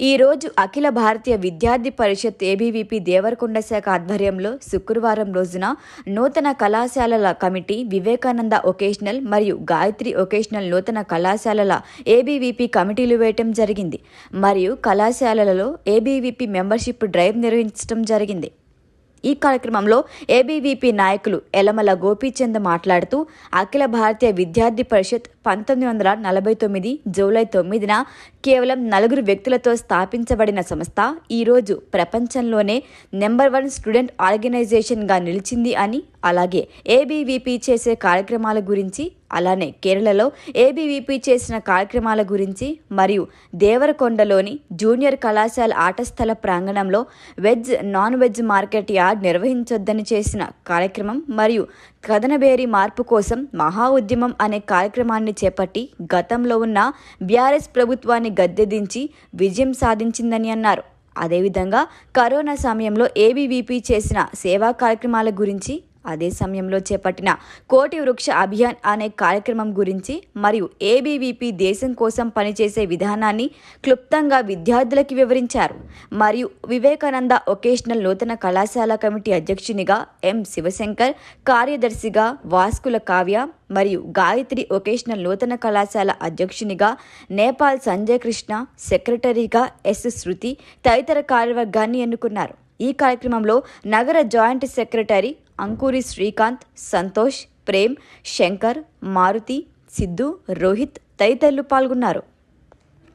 ఈరోజు అఖిల భారతీయ విద్యార్థి పరిషత్ ఏబీవీపీ దేవరకొండ శాఖ ఆధ్వర్యంలో శుక్రవారం రోజున నూతన కళాశాలల కమిటీ వివేకానంద ఒకేషనల్ మరియు గాయత్రి ఒకేషనల్ నూతన కళాశాలల ఏబీవీపీ కమిటీలు వేయటం జరిగింది. మరియు కళాశాలలలో ఏబీవీపీ మెంబర్షిప్ డ్రైవ్ నిర్వహించడం జరిగింది. ఈ కార్యక్రమంలో ఏబీవీపీ నాయకులు ఎలమల గోపీచంద్ మాట్లాడుతూ అఖిల భారతీయ విద్యార్థి పరిషత్ పంతొమ్మిది వందల నలభై తొమ్మిది జూలై తొమ్మిదిన కేవలం నలుగురు వ్యక్తులతో స్థాపించబడిన సంస్థ ఈరోజు ప్రపంచంలోనే నెంబర్ వన్ స్టూడెంట్ ఆర్గనైజేషన్గా నిలిచింది అని అలాగే ఏబీవీపీ చేసే కార్యక్రమాల గురించి అలానే కేరళలో ఏబీవీపీ చేసిన కార్యక్రమాల గురించి మరియు దేవరకొండలోని జూనియర్ కళాశాల ఆటస్థల ప్రాంగణంలో veg non veg market yard నిర్వహించొద్దని చేసిన కార్యక్రమం మరియు కథనబేరి మార్పు కోసం మహా ఉద్యమం అనే కార్యక్రమాన్ని చేపట్టి గతంలో ఉన్న బీఆర్ఎస్ ప్రభుత్వాన్ని గద్దెదించి విజయం సాధించిందని అన్నారు. అదేవిధంగా కరోనా సమయంలో ఏబీవీపీ చేసిన సేవా కార్యక్రమాల గురించి అదే సమయంలో చేపట్టిన కోటి వృక్ష అభియాన్ అనే కార్యక్రమం గురించి మరియు ఏబీవీపీ దేశం కోసం పనిచేసే విధానాన్ని క్లుప్తంగా విద్యార్థులకి వివరించారు. మరియు వివేకానంద ఒకేషనల్ నూతన కళాశాల కమిటీ అధ్యక్షునిగా ఎం శివశంకర్ కార్యదర్శిగా వాస్కుల కావ్య మరియు గాయత్రి ఒకేషనల్ నూతన కళాశాల అధ్యక్షునిగా నేపాల్ సంజయ్ కృష్ణ సెక్రటరీగా ఎస్ శృతి తదితర కార్యవర్గాన్ని ఎన్నుకున్నారు. ఈ కార్యక్రమంలో నగర జాయింట్ సెక్రటరీ అంకూరి శ్రీకాంత్ సంతోష్ ప్రేమ్ శంకర్ మారుతి సిద్ధు రోహిత్ తదితరులు పాల్గొన్నారు.